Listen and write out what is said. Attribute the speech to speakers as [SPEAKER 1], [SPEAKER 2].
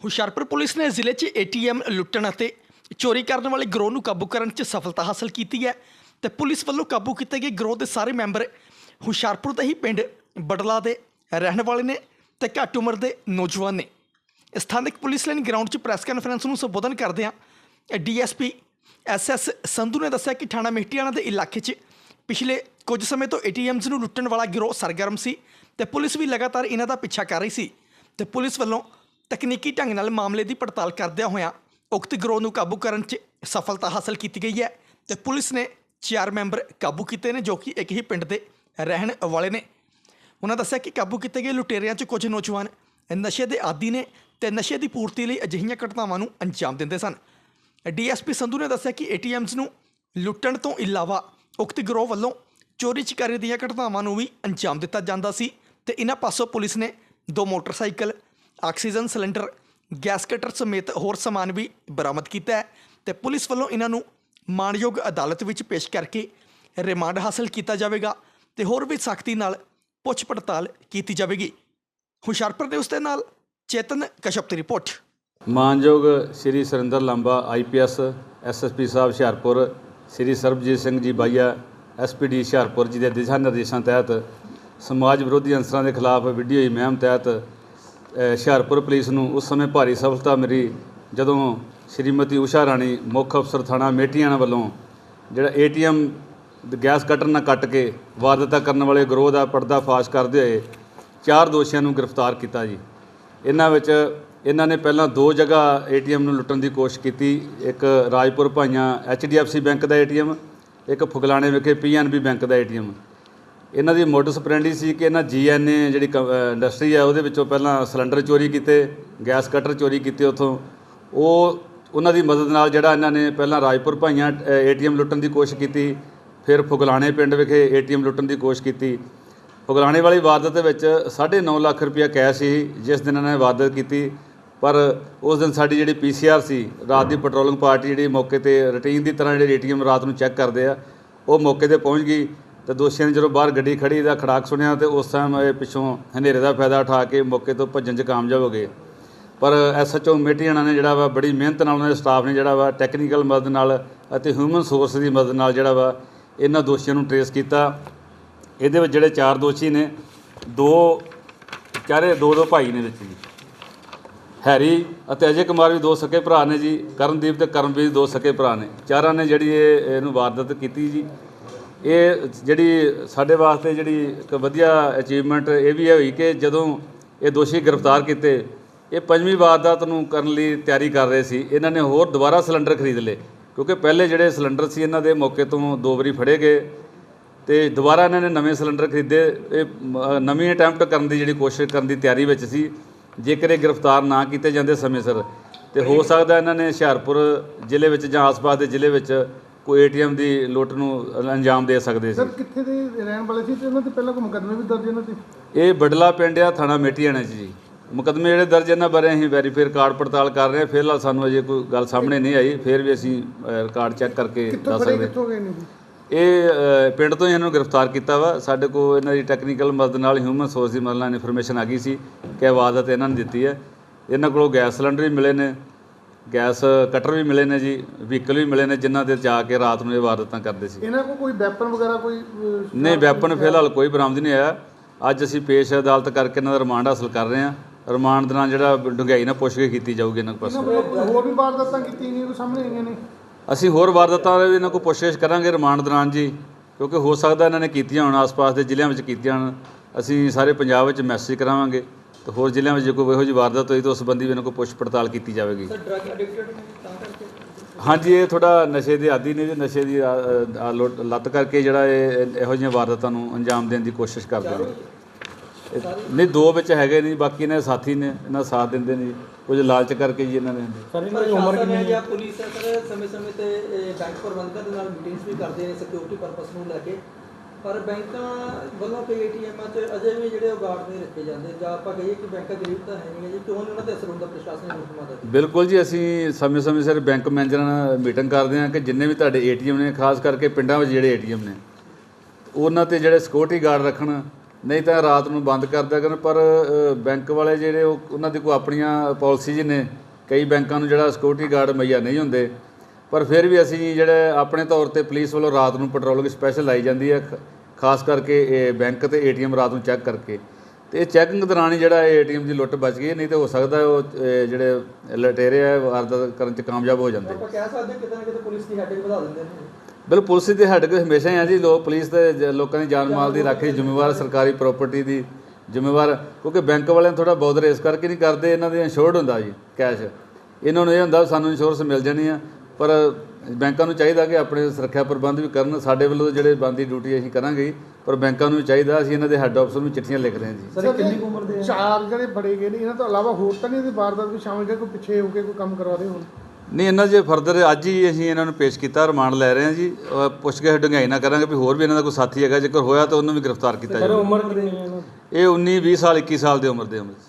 [SPEAKER 1] Hoshiarpur police ਨੇ ਜ਼ਿਲ੍ਹੇ 'ਚ ਏਟੀਐਮ ਲੁੱਟਣ ਅਤੇ ਚੋਰੀ ਕਰਨ ਵਾਲੇ ਗਰੋਹ ਨੂੰ ਕਾਬੂ ਕਰਨ 'ਚ ਸਫਲਤਾ ਹਾਸਲ ਕੀਤੀ ਹੈ ਤੇ ਪੁਲਿਸ ਵੱਲੋਂ ਕਾਬੂ ਕੀਤੇ ਗਏ ਗਰੋਹ ਦੇ ਸਾਰੇ ਮੈਂਬਰ ਹੁਸ਼ਿਆਰਪੁਰ ਦੇ ਹੀ ਪਿੰਡ ਬਡਲਾ ਦੇ ਰਹਿਣ ਵਾਲੇ ਨੇ ਤੇ ਘੱਟ ਉਮਰ ਦੇ ਨੌਜਵਾਨ ਨੇ। ਸਥਾਨਕ ਪੁਲਿਸ ਲਾਈਨ ਗਰਾਊਂਡ 'ਚ ਪ੍ਰੈਸ ਕਾਨਫਰੰਸ ਨੂੰ ਸੰਬੋਧਨ ਕਰਦਿਆਂ ਡੀਐਸਪੀ ਐਸਐਸ ਸੰਧੂ ਨੇ ਦੱਸਿਆ ਕਿ ਥਾਣਾ ਮਹਿਟੀਆਣਾ ਦੇ ਇਲਾਕੇ 'ਚ ਪਿਛਲੇ ਕੁਝ ਸਮੇਂ ਤੋਂ ਏਟੀਐਮਸ ਨੂੰ ਲੁੱਟਣ ਵਾਲਾ ਗਿਰੋਹ ਸਰਗਰਮ ਸੀ ਤੇ ਪੁਲਿਸ ਵੀ ਲਗਾਤਾਰ ਇਹਨਾਂ ਦਾ ਪਿੱਛਾ ਕਰ ਰਹੀ ਸੀ ਤੇ ਪੁਲਿਸ ਵੱਲੋਂ ਤਕਨੀਕੀ ਢੰਗ ਨਾਲ ਮਾਮਲੇ ਦੀ ਪੜਤਾਲ ਕਰਦਿਆਂ ਹੋਇਆਂ ਉਕਤ ਗਰੋਹ ਨੂੰ ਕਾਬੂ ਕਰਨ 'ਚ ਸਫਲਤਾ ਹਾਸਲ ਕੀਤੀ ਗਈ ਹੈ ਤੇ ਪੁਲਿਸ ਨੇ ਚਾਰ ਮੈਂਬਰ ਕਾਬੂ ਕੀਤੇ ਨੇ ਜੋ ਕਿ ਇੱਕ ਹੀ ਪਿੰਡ ਦੇ ਰਹਿਣ ਵਾਲੇ ਨੇ। ਉਹਨਾਂ ਦੱਸਿਆ ਕਿ ਕਾਬੂ ਕੀਤੇ ਗਏ ਲੁਟੇਰਿਆਂ 'ਚ ਕੁਝ ਨੌਜਵਾਨ ਨਸ਼ੇ ਦੇ ਆਦੀ ਨੇ ਤੇ ਨਸ਼ੇ ਦੀ ਪੂਰਤੀ ਲਈ ਅਜਿਹੀਆਂ ਘਟਨਾਵਾਂ ਨੂੰ ਅੰਜਾਮ ਦਿੰਦੇ ਸਨ। ਡੀਐਸਪੀ ਸੰਧੂ ਨੇ ਦੱਸਿਆ ਕਿ ਏਟੀਐਮਸ ਨੂੰ ਲੁੱਟਣ ਤੋਂ ਇਲਾਵਾ ਉਕਤ ਗਰੋਹ ਵੱਲੋਂ ਚੋਰੀ ਚਕਾਰੀ ਦੀਆਂ ਘਟਨਾਵਾਂ ਨੂੰ ਵੀ ਅੰਜਾਮ ਦਿੱਤਾ ਜਾਂਦਾ ਸੀ ਤੇ ਇਹਨਾਂ ਪਾਸੋਂ ਪੁਲਿਸ ਨੇ ਦੋ motorcycle oxygen cylinder, gas cutter ਸਮੇਤ ਹੋਰ ਸਮਾਨ ਵੀ ਬਰਾਮਦ ਕੀਤਾ ਹੈ ਤੇ ਪੁਲਿਸ ਵੱਲੋਂ ਇਹਨਾਂ ਨੂੰ ਮਾਣਯੋਗ ਅਦਾਲਤ ਵਿੱਚ ਪੇਸ਼ ਕਰਕੇ ਰਿਮਾਂਡ ਹਾਸਲ ਕੀਤਾ ਜਾਵੇਗਾ ਤੇ ਹੋਰ ਵੀ ਸਖਤੀ ਨਾਲ ਪੁੱਛ ਪੜਤਾਲ ਕੀਤੀ ਜਾਵੇਗੀ। ਹੁਸ਼ਿਆਰਪੁਰ ਦੇ ਉਸ ਦੇ ਨਾਲ ਚੇਤਨ ਕਸ਼ਪ ਦੀ ਰਿਪੋਰਟ।
[SPEAKER 2] ਮਾਨਯੋਗ ਸ਼੍ਰੀ ਸੁਰਿੰਦਰ ਲਾਂਬਾ ਆਈਪੀਐਸ ਐਸਐਸਪੀ ਸਾਹਿਬ ਹੁਸ਼ਿਆਰਪੁਰ, ਸ਼੍ਰੀ ਸਰਬਜੀਤ ਸਿੰਘ ਜੀ ਬਾਈਆ ਐਸਪੀਡੀ ਹੁਸ਼ਿਆਰਪੁਰ ਜੀ ਦੇ ਦਿਸ਼ਾ ਨਿਰਦੇਸ਼ਾਂ ਤਹਿਤ ਸਮਾਜ ਵਿਰੋਧੀ ਅੰਸਰਾਂ ਦੇ ਖਿਲਾਫ ਵੀਡੀਓ ਦੀ ਮੁਹਿੰਮ ਤਹਿਤ ਹੁਸ਼ਿਆਰਪੁਰ ਪੁਲਿਸ ਨੂੰ ਉਸ ਸਮੇਂ ਭਾਰੀ ਸਫਲਤਾ ਮਿਲੀ ਜਦੋਂ ਸ਼੍ਰੀਮਤੀ ਊਸ਼ਾ ਰਾਣੀ ਮੁੱਖ ਅਫਸਰ ਥਾਣਾ ਮੇਟੀਆਣਾ ਵੱਲੋਂ ਜਿਹੜਾ ਏਟੀਐਮ ਗੈਸ ਕਟਰ ਨਾਲ ਕੱਟ ਕੇ ਵਾਰਦਾਤਾਂ ਕਰਨ ਵਾਲੇ ਗਰੋਹ ਦਾ ਪਰਦਾ ਫਾਸ਼ ਕਰਦੇ ਹੋਏ ਚਾਰ ਦੋਸ਼ੀਆਂ ਨੂੰ ਗ੍ਰਿਫਤਾਰ ਕੀਤਾ ਜੀ। ਇਹਨਾਂ ਵਿੱਚ ਇਹਨਾਂ ਨੇ ਪਹਿਲਾਂ ਦੋ ਜਗ੍ਹਾ ਏਟੀਐਮ ਨੂੰ ਲੁੱਟਣ ਦੀ ਕੋਸ਼ਿਸ਼ ਕੀਤੀ। ਇੱਕ ਰਾਜਪੁਰ ਭਾਈਆਂ ਐਚਡੀਐਫਸੀ ਬੈਂਕ ਦਾ ਏਟੀਐਮ, ਇੱਕ ਫੁਗਲਾਣੇ ਵਿਖੇ ਪੀਐਨਬੀ ਬੈਂਕ ਦਾ ਏਟੀਐਮ। ਇਹਨਾਂ ਦੀ ਮੋਡਸ ਆਪਰੈਂਡੀ ਸੀ ਕਿ ਇਹਨਾਂ ਜੀਐਨਏ ਜਿਹੜੀ ਕ- ਇੰਡਸਟਰੀ ਆ, ਉਹਦੇ ਵਿੱਚੋਂ ਪਹਿਲਾਂ ਸਿਲੰਡਰ ਚੋਰੀ ਕੀਤੇ, ਗੈਸ ਕਟਰ ਚੋਰੀ ਕੀਤੇ ਉੱਥੋਂ। ਉਹ ਉਹਨਾਂ ਦੀ ਮਦਦ ਨਾਲ ਜਿਹੜਾ ਇਹਨਾਂ ਨੇ ਪਹਿਲਾਂ ਰਾਜਪੁਰ ਭਾਈਆਂ ਏਟੀਐਮ ਲੁੱਟਣ ਦੀ ਕੋਸ਼ਿਸ਼ ਕੀਤੀ, ਫਿਰ ਫੁਗਲਾਣੇ ਪਿੰਡ ਵਿਖੇ ਏਟੀਐਮ ਲੁੱਟਣ ਦੀ ਕੋਸ਼ਿਸ਼ ਕੀਤੀ। ਫੁਗਲਾਣੇ ਵਾਲੀ ਵਾਰਦਾਤ ਦੇ ਵਿੱਚ 9.5 ਲੱਖ ਰੁਪਇਆ ਕੈਸ਼ ਸੀ, ਜਿਸ ਦਿਨ ਇਹਨਾਂ ਨੇ ਵਾਰਦਾਤ ਕੀਤੀ। ਪਰ ਉਸ ਦਿਨ ਸਾਡੀ ਜਿਹੜੀ ਪੀਸੀਆਰ ਸੀ, ਰਾਤ ਦੀ ਪੈਟਰੋਲਿੰਗ ਪਾਰਟੀ ਜਿਹੜੀ ਮੌਕੇ ਤੇ ਰੁਟੀਨ ਦੀ ਤਰ੍ਹਾਂ ਜਿਹੜੇ ਏਟੀਐਮ ਰਾਤ ਨੂੰ ਚੈੱਕ ਕਰਦੇ ਆ, ਉਹ ਮੌਕੇ ਤੇ ਪਹੁੰਚ ਗਈ। ਤੇ ਦੋਸ਼ੀਆਂ ਨੇ ਜਦੋਂ ਬਾਹਰ ਗੱਡੀ ਖੜੀ ਦਾ ਖੜਾਕ ਸੁਣਿਆ ਤੇ ਉਸ ਟਾਈਮ ਇਹ ਪਿੱਛੋਂ ਹਨੇਰੇ ਦਾ ਫਾਇਦਾ ਉਠਾ ਕੇ ਮੌਕੇ ਤੋਂ ਭੱਜਣ 'ਚ ਕਾਮਯਾਬ ਹੋ ਗਏ। ਪਰ ਐਸਐਚਓ ਮੇਟੀਆਣਾ ਨੇ ਜਿਹੜਾ ਵਾ ਬੜੀ ਮਿਹਨਤ ਨਾਲ ਉਹਨਾਂ ਦੇ ਸਟਾਫ ਨੇ ਜਿਹੜਾ ਵਾ ਟੈਕਨੀਕਲ ਮਦਦ ਨਾਲ ਅਤੇ ਹਿਊਮਨ ਸੋਰਸ ਦੀ ਮਦਦ ਨਾਲ ਜਿਹੜਾ ਵਾ ਇਹਨਾਂ ਦੋਸ਼ੀਆਂ ਨੂੰ ਟਰੇਸ ਕੀਤਾ। ਇਹਦੇ ਵਿੱਚ ਜਿਹੜੇ ਚਾਰ ਦੋਸ਼ੀ ਨੇ, ਦੋ ਚਾਰੇ ਦੋ ਦੋ ਭਾਈ ਨੇ ਵਿੱਚ ਜੀ। ਹੈਰੀ ਅਤੇ ਅਜੇ ਕੁਮਾਰ ਵੀ ਦੋ ਸਕੇ ਭਰਾ ਨੇ ਜੀ, ਕਰਨਦੀਪ ਤੇ ਕਰਮਵੀਰ ਦੋ ਸਕੇ ਭਰਾ ਨੇ। ਚਾਰਾਂ ਨੇ ਜਿਹੜੀ ਇਹ ਇਹਨੂੰ ਵਾਰਦਾਤ ਕੀਤੀ ਜੀ। ਇਹ ਜਿਹੜੀ ਸਾਡੇ ਵਾਸਤੇ ਜਿਹੜੀ ਇੱਕ ਵਧੀਆ ਅਚੀਵਮੈਂਟ ਇਹ ਵੀ ਹੋਈ ਕਿ ਜਦੋਂ ਇਹ ਦੋਸ਼ੀ ਗ੍ਰਿਫਤਾਰ ਕੀਤੇ ਇਹ ਪੰਜਵੀਂ ਵਾਰਦਾਤ ਨੂੰ ਕਰਨ ਲਈ ਤਿਆਰੀ ਕਰ ਰਹੇ ਸੀ। ਇਹਨਾਂ ਨੇ ਹੋਰ ਦੁਬਾਰਾ ਸਿਲੰਡਰ ਖਰੀਦ ਲਏ ਕਿਉਂਕਿ ਪਹਿਲੇ ਜਿਹੜੇ ਸਿਲੰਡਰ ਸੀ ਇਹਨਾਂ ਦੇ ਮੌਕੇ ਤੋਂ ਦੋ ਵਾਰੀ ਫੜੇ ਗਏ ਤੇ ਦੁਬਾਰਾ ਇਹਨਾਂ ਨੇ ਨਵੇਂ ਸਿਲੰਡਰ ਖਰੀਦੇ ਇਹ ਨਵੀਂ ਅਟੈਂਪਟ ਕਰਨ ਦੀ ਜਿਹੜੀ ਕੋਸ਼ਿਸ਼ ਕਰਨ ਦੀ ਤਿਆਰੀ ਵਿੱਚ ਸੀ। ਜੇਕਰ ਇਹ ਗ੍ਰਿਫਤਾਰ ਨਾ ਕੀਤੇ ਜਾਂਦੇ ਸਮੇਂ ਸਿਰ ਤੇ ਹੋ ਸਕਦਾ ਇਹਨਾਂ ਨੇ ਹੁਸ਼ਿਆਰਪੁਰ ਜ਼ਿਲ੍ਹੇ ਵਿੱਚ ਜਾਂ ਆਸ-ਪਾਸ ਦੇ ਜ਼ਿਲ੍ਹੇ ਵਿੱਚ ਕੋਈ ਏਟੀਐਮ ਦੀ ਲੁੱਟ ਨੂੰ ਅੰਜਾਮ ਦੇ ਸਕਦੇ ਸੀ।
[SPEAKER 3] ਸਰ ਕਿੱਥੇ ਦੇ ਰਹਿਣ ਵਾਲੇ ਸੀ ਤੇ ਇਹਨਾਂ ਤੇ ਪਹਿਲਾਂ ਕੋਈ ਮੁਕੱਦਮੇ ਵੀ ਦਰਜ ਇਹਨਾਂ ਤੇ?
[SPEAKER 2] ਇਹ ਬਡਲਾ ਪਿੰਡ ਆ ਥਾਣਾ ਮੇਟੀਆਣਾ 'ਚ ਜੀ। ਮੁਕੱਦਮੇ ਜਿਹੜੇ ਦਰਜ ਇਹਨਾਂ ਬਾਰੇ ਅਸੀਂ ਵੈਰੀਫਾਈ ਰਿਕਾਰਡ ਪੜਤਾਲ ਕਰ ਰਹੇ ਹਾਂ। ਫਿਲਹਾਲ ਸਾਨੂੰ ਅਜੇ ਕੋਈ ਗੱਲ ਸਾਹਮਣੇ ਨਹੀਂ ਆਈ। ਫਿਰ ਵੀ ਅਸੀਂ ਅ, ਰਿਕਾਰਡ ਚੈੱਕ ਕਰਕੇ
[SPEAKER 3] ਕਿੱਥੋਂ
[SPEAKER 2] ਦੱਸ
[SPEAKER 3] ਫੜੇ
[SPEAKER 2] ਸਕਦੇ
[SPEAKER 3] ਕਿੱਥੋਂ ਗਏ ਨੇ ਜੀ?
[SPEAKER 2] ਇਹ ਅ, ਪਿੰਡ ਤੋਂ ਹੀ ਇਹਨਾਂ ਨੂੰ ਗ੍ਰਿਫਤਾਰ ਕੀਤਾ ਵਾ। ਸਾਡੇ ਕੋਲ ਇਹਨਾਂ ਦੀ ਟੈਕਨੀਕਲ ਮਦਦ ਨਾਲ ਹਿਊਮਨ ਸੋਰਸ ਦੀ ਮਦਦ ਨਾਲ ਇਨਫੋਰਮੇਸ਼ਨ ਆ ਗਈ ਸੀ ਕਿ ਵਾਰਦਾਤ ਇਹਨਾਂ ਨੇ ਦਿੱਤੀ ਹੈ। ਇਹਨਾਂ ਕੋਲੋਂ ਗੈਸ ਸਿਲੰਡਰ ਵੀ ਮਿਲੇ ਨੇ। ਗੈਸ ਕਟਰ ਵੀ ਮਿਲੇ ਨੇ ਜੀ ਵਹੀਕਲ ਵੀ ਮਿਲੇ ਨੇ ਜਿਨ੍ਹਾਂ ਤੇ ਜਾ ਕੇ ਰਾਤ ਨੂੰ ਇਹ ਵਾਰਦਾਤਾਂ ਕਰਦੇ ਸੀ।
[SPEAKER 3] ਇਹਨਾਂ ਕੋਲ ਕੋਈ ਵੈਪਨ ਵਗੈਰਾ ਕੋਈ ਅਹ,
[SPEAKER 2] ਨਹੀਂ ਵੈਪਨ ਫਿਲਹਾਲ ਕੋਈ ਬਰਾਮਦ ਨਹੀਂ ਆਇਆ ਅੱਜ ਅਸੀਂ ਪੇਸ਼ ਅਦਾਲਤ ਕਰਕੇ ਇਹਨਾਂ ਦਾ ਰਿਮਾਂਡ ਹਾਸਲ ਕਰ ਰਹੇ ਹਾਂ। ਰਿਮਾਂਡ ਦੇ ਨਾਲ ਜਿਹੜਾ ਡੂੰਘਾਈ ਨਾਲ ਪੁੱਛਗਿੱਛ ਕੀਤੀ ਜਾਊਗੀ ਇਹਨਾਂ ਪਾਸੋਂ।
[SPEAKER 3] ਹੋਰ ਵੀ ਵਾਰਦਾਤਾਂ ਕੀਤੀਆਂ ਨਹੀਂ ਕੋਈ ਸਾਹਮਣੇ ਆਈਆਂ ਨੇ?
[SPEAKER 2] ਅਸੀਂ ਹੋਰ ਵਾਰਦਾਤਾਂ ਦੇ ਵੀ ਇਹਨਾਂ ਕੋਲ ਪੁੱਛਗਿੱਛ ਕਰਾਂਗੇ ਰਿਮਾਂਡ ਦੌਰਾਨ ਜੀ ਕਿਉਂਕਿ ਹੋ ਸਕਦਾ ਇਹਨਾਂ ਨੇ ਕੀਤੀਆਂ ਹੋਣ ਆਸ-ਪਾਸ ਦੇ ਜ਼ਿਲ੍ਹਿਆਂ ਵਿੱਚ ਕੀਤੀਆਂ ਹੋਣ। ਅਸੀਂ ਸਾਰੇ ਪੰਜਾਬ ਵਿੱਚ ਮੈਸੇਜ ਕਰਾਵਾਂਗੇ। ਤੇ ਹੋਰ ਜ਼ਿਲ੍ਹਿਆਂ ਵਿੱਚ ਜੇ ਕੋਈ ਇਹੋ ਜਿਹੀ ਵਾਰਦਾਤ ਹੋਈ ਤਾਂ ਉਸ ਸੰਬੰਧੀ ਵੀ ਇਹਨਾਂ ਕੋਲ ਪੁੱਛ ਪੜਤਾਲ ਕੀਤੀ ਜਾਵੇਗੀ। ਹਾਂਜੀ ਇਹ ਥੋੜਾ ਨਸ਼ੇ ਦੇ ਆਦੀ ਨੇ ਜੀ ਨਸ਼ੇ ਦੀ ਲੱਤ ਕਰਕੇ ਜਿਹੜਾ ਇਹ ਇਹੋ ਜਿਹੀਆਂ ਵਾਰਦਾਤਾਂ ਨੂੰ ਅੰਜਾਮ ਦੇਣ ਦੀ ਕੋਸ਼ਿਸ਼ ਕਰਦੇ ਨੇ। ਨਹੀਂ ਦੋ ਵਿੱਚ ਹੈਗੇ ਨਹੀਂ ਬਾਕੀ ਨੇ ਸਾਥੀ ਨੇ ਇਹਨਾਂ ਸਾਥ ਦਿੰਦੇ ਨੇ। ਕੁਝ ਲਾਲਚ ਕਰਕੇ ਜੀ ਇਹਨਾਂ ਨੇ।
[SPEAKER 4] ਸਰ ਇਹਨਾਂ ਦੀ ਉਮਰ ਕਿੰਨੀ ਹੈ? ਜਾਂ ਪੁਲਿਸ ਸਰ ਸਮੇਂ-ਸਮੇਂ ਤੇ ਇਹ ਬੈਂਕ ਪ੍ਰਬੰਧਕਾਂ ਦੇ ਨਾਲ ਮੀਟਿੰਗਸ ਵੀ ਕਰਦੇ ਨੇ ਸਿਕਿਉਰਿਟੀ ਪਰਪਸ ਨੂੰ ਲੈ ਕੇ। ਪਰ ਬੈਂਕਾਂ ਵੱਲੋਂ ਕਈ 'ਚ ਅਜੇ ਵੀ ਜਿਹੜੇ ਉਹ ਨਹੀਂ ਰੱਖੇ ਜਾਂਦੇ। ਜਾਂ ਆਪਾਂ ਕਹੀਏ ਕਿ ਬੈਂਕਾਂ ਗਰੀਬ ਤਾਂ ਹੈ ਨਹੀਂ ਜੀ, ਕਿਉਂ ਨਹੀਂ ਉਹਨਾਂ ਤੇ ਅਸਰ ਹੁੰਦਾ ਪ੍ਰਸ਼ਾਸਨਿਕ ਹੁਕਮਾਂ ਦਾ
[SPEAKER 2] ਬਿਲਕੁਲ ਜੀ, ਅਸੀਂ ਸਮੇਂ-ਸਮੇਂ ਸਿਰ ਬੈਂਕ ਮੈਨੇਜਰਾਂ ਨਾਲ ਮੀਟਿੰਗ ਕਰਦੇ ਹਾਂ ਕਿ ਜਿੰਨੇ ਵੀ ਤੁਹਾਡੇ ਏਟੀਐਮ ਨੇ, ਖਾਸ ਕਰਕੇ ਪਿੰਡਾਂ ਵਿੱਚ ਜਿਹੜੇ ਏਟੀਐਮ ਨੇ, ਉਹਨਾਂ ਤੇ ਜਿਹੜੇ ਸਿਕਿਉਰਿਟੀ ਗਾਰਡ ਰੱਖਣ, ਨਹੀਂ ਤਾਂ ਰਾਤ ਨੂੰ ਬੰਦ ਕਰ ਦਿਆ ਕਰਨ। ਪਰ ਬੈਂਕ ਵਾਲੇ ਜਿਹੜੇ ਉਹ, ਉਹਨਾਂ ਦੀ ਕੋਈ ਆਪਣੀਆਂ ਪਾਲਿਸੀਜ਼ ਨੇ, ਕਈ ਬੈਂਕਾਂ ਨੂੰ ਜਿਹੜਾ ਸਿਕਿਉਰਿਟੀ ਗਾਰਡ ਮੁਹੱਈਆ ਨਹੀਂ ਹੁੰਦੇ ਪਰ ਫਿਰ ਵੀ ਅਸੀਂ ਜਿਹੜੇ ਆਪਣੇ ਤੌਰ ਤੇ ਪੁਲਿਸ ਵੱਲੋਂ ਰਾਤ ਨੂੰ ਪੈਟਰੋਲਿੰਗ ਸਪੈਸ਼ਲ ਲਾਈ ਜਾਂਦੀ ਹੈ ਖਾਸ ਕਰਕੇ ਇਹ ਬੈਂਕ ਤੇ ਏਟੀਐਮ ਰਾਤ ਨੂੰ ਚੈੱਕ ਕਰਕੇ। ਤੇ ਇਹ ਚੈਕਿੰਗ ਦੌਰਾਨ ਹੀ ਜਿਹੜਾ ਏਟੀਐਮ ਦੀ ਲੁੱਟ ਬਚ ਗਈ ਨਹੀਂ ਤੇ ਹੋ ਸਕਦਾ ਉਹ ਜਿਹੜੇ ਲਟੇਰੇ ਆ ਵਾਰਦਾਤ ਕਰਨ ਚ ਕਾਮਯਾਬ ਹੋ ਜਾਂਦੇ।
[SPEAKER 4] ਆਪਾਂ ਕਹਿ ਸਕਦੇ ਹਾਂ ਕਿਤੇ ਨਾ ਕਿਤੇ ਪੁਲਿਸ ਦੀ ਹੈਡਿੰਗ ਵਧਾ ਦਿੰਦੇ ਨੇ।
[SPEAKER 2] ਬਿਲਕੁਲ ਪੁਲਿਸ ਦੇ ਹੈਡ ਕੋਲ ਹਮੇਸ਼ਾ ਹੀ ਆ ਜੀ ਲੋਕ ਪੁਲਿਸ ਤੇ ਜ- ਲੋਕਾਂ ਦੀ ਜਾਨ ਮਾਲ ਦੀ ਰਾਖੀ ਜ਼ਿੰਮੇਵਾਰ ਸਰਕਾਰੀ ਪ੍ਰਾਪਰਟੀ ਦੀ ਜ਼ਿੰਮੇਵਾਰ ਕਿਉਂਕਿ ਬੈਂਕ ਵਾਲਿਆਂ ਥੋੜਾ ਬਹੁਤ ਰੇਸ ਕਰਕੇ ਨਹੀਂ ਕਰਦੇ ਇਹਨਾਂ ਦੇ ਇੰਸ਼ੋਰਡ ਹੁੰਦਾ ਜੀ ਕੈਸ਼ ਇਹਨਾਂ ਨੂੰ ਇਹ ਹੁੰਦਾ ਸਾਨੂੰ ਇੰਸ਼ੋਰੈਂਸ ਮਿਲ ਜਾਣੀ ਆ ਪਰ ਬੈਂਕਾਂ ਨੂੰ ਚਾਹੀਦਾ ਕਿ ਆਪਣੇ ਸੁਰੱਖਿਆ ਪ੍ਰਬੰਧ ਵੀ ਕਰਨ। ਸਾਡੇ ਵੱਲੋਂ ਤਾਂ ਜਿਹੜੇ ਬੰਦੀ ਡਿਊਟੀ ਅਸੀਂ ਕਰਾਂਗੇ ਪਰ ਬੈਂਕਾਂ ਨੂੰ ਵੀ ਚਾਹੀਦਾ ਅਸੀਂ ਇਹਨਾਂ ਦੇ ਹੈੱਡ ਆਫਿਸ ਨੂੰ ਚਿੱਠੀਆਂ ਲਿਖ ਰਹੇ ਹਾਂ ਜੀ।
[SPEAKER 3] ਸਰ ਕਿੰਨੀ ਉਮਰ ਦੇ ਚਾਰ ਜਿਹੜੇ ਫੜੇ ਗਏ ਨੇ ਇਹਨਾਂ ਤੋਂ ਇਲਾਵਾ ਹੋਰ ਤਾਂ ਨਹੀਂ ਇਹਦੀ ਵਾਰਦਾਤ ਵਿੱਚ ਸ਼ਾਮਿਲ ਹੈ ਕੋਈ ਪਿੱਛੇ ਹੋ ਕੇ ਕੋਈ ਕੰਮ ਕਰਵਾ ਰਹੇ ਹੋਣ?
[SPEAKER 2] ਨਹੀਂ ਇਹਨਾਂ ਜੇ ਫਰਦਰ ਅੱਜ ਹੀ ਅਸੀਂ ਇਹਨਾਂ ਨੂੰ ਪੇਸ਼ ਕੀਤਾ ਰਿਮਾਂਡ ਲੈ ਰਹੇ ਹਾਂ ਜੀ। ਪੁੱਛ ਕੇ ਡੂੰਘਾਈ ਨਾ ਕਰਾਂਗੇ ਵੀ ਹੋਰ ਵੀ ਇਹਨਾਂ ਦਾ ਕੋਈ ਸਾਥੀ ਹੈਗਾ ਜੇਕਰ ਹੋਇਆ ਤਾਂ ਉਹਨੂੰ ਵੀ ਗ੍ਰਿਫਤਾਰ ਕੀਤਾ ਜਾਵੇ।
[SPEAKER 3] ਉਮਰ ਕਿੰਨੀ ਹੈ ਇਹਨਾਂ
[SPEAKER 2] ਇਹ 19 20 ਸਾਲ 21 ਸਾਲ ਦੀ ਉਮਰ ਦੇ ਉਮਰ 'ਚ।